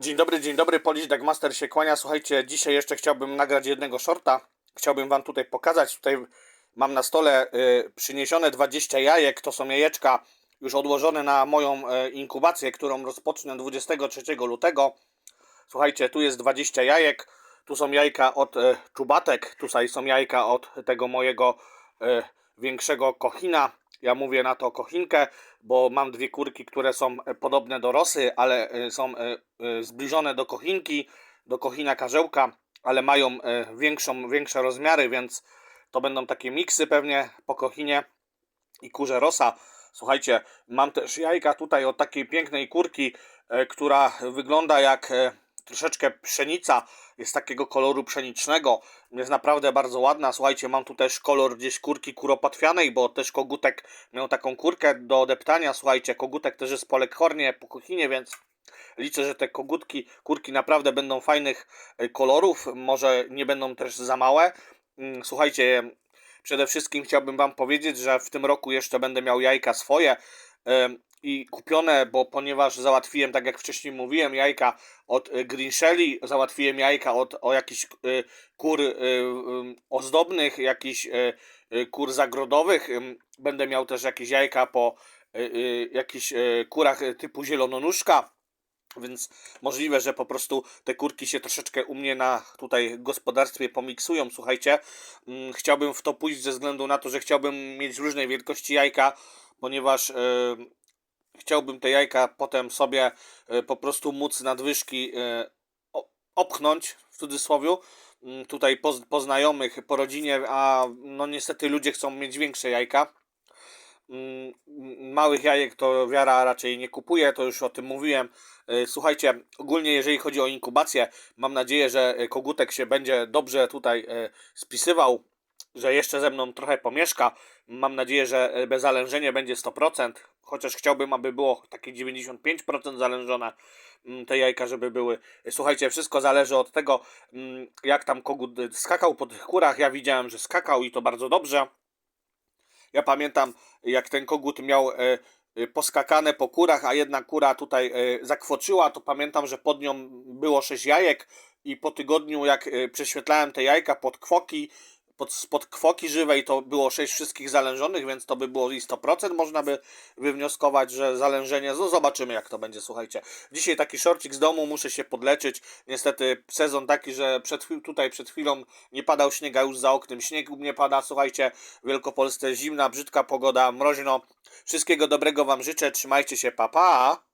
Dzień dobry, dzień dobry, Polish Dagmaster się kłania. Słuchajcie, dzisiaj jeszcze chciałbym nagrać jednego shorta. Chciałbym wam tutaj pokazać. Tutaj mam na stole y, przyniesione 20 jajek. To są jajeczka już odłożone na moją y, inkubację, którą rozpocznę 23 lutego. Słuchajcie, tu jest 20 jajek. Tu są jajka od y, czubatek. Tutaj są jajka od tego mojego większego kochina. Ja mówię na to kochinkę, bo mam dwie kurki, które są e, podobne do rosy, ale e, są e, e, zbliżone do kochinki, do kochina karzełka, ale mają e, większą, większe rozmiary, więc to będą takie miksy pewnie po kochinie i kurze rosa. Słuchajcie, mam też jajka tutaj od takiej pięknej kurki, e, która wygląda jak e, troszeczkę pszenica, jest takiego koloru pszenicznego, jest naprawdę bardzo ładna. Słuchajcie, mam tu też kolor gdzieś kurki kuropatwianej, bo też kogutek miał taką kurkę do deptania. Słuchajcie, kogutek też jest po lekhornie, po kuchinie, więc liczę, że te kogutki, kurki naprawdę będą fajnych e, kolorów, może nie będą też za małe. Mm, Słuchajcie, Przede wszystkim chciałbym Wam powiedzieć, że w tym roku jeszcze będę miał jajka swoje i kupione, bo ponieważ załatwiłem, tak jak wcześniej mówiłem, jajka od y, Green Shelly, załatwiłem jajka od o jakichś y, kur y, ozdobnych, jakichś kur zagrodowych. Będę miał też jakieś jajka po jakichś kurach typu zielononóżka. Więc możliwe, że po prostu te kurki się troszeczkę u mnie na tutaj gospodarstwie pomiksują. Słuchajcie, mm, chciałbym w to pójść ze względu na to, że chciałbym mieć różnej wielkości jajka, ponieważ e, chciałbym te jajka potem sobie e, po prostu móc nadwyżki o- opchnąć w cudzysłowie. mm, Tutaj po, po znajomych, po rodzinie, a no niestety ludzie chcą mieć większe jajka. Mm, Małych jajek to wiara raczej nie kupuje, to już o tym mówiłem. E, Słuchajcie, ogólnie jeżeli chodzi o inkubację, mam nadzieję, że e, kogutek się będzie dobrze tutaj e, spisywał, że jeszcze ze mną trochę pomieszka. Mam nadzieję, że bezalężenie będzie 100%, chociaż chciałbym, aby było takie 95% zalężone mm, te jajka, żeby były. Słuchajcie, wszystko zależy od tego, mm, jak tam kogut skakał po tych kurach. Ja widziałem, że skakał i to bardzo dobrze. Ja pamiętam, jak ten kogut miał e, e, poskakane po kurach, a jedna kura tutaj e, zakwoczyła, to pamiętam, że pod nią było sześć jajek i po tygodniu, jak prześwietlałem te jajka pod kwoki, pod, spod kwoki żywej, to było sześć wszystkich zalężonych, więc to by było i 100%. Można by wywnioskować, że zalężenie, no zobaczymy jak to będzie, słuchajcie. Dzisiaj taki szorcik z domu, muszę się podleczyć. Niestety sezon taki, że przed, tutaj przed chwilą nie padał śnieg, a już za oknem śnieg u mnie pada. Słuchajcie, w Wielkopolsce zimna, brzydka pogoda, mroźno. Wszystkiego dobrego Wam życzę, trzymajcie się, pa pa!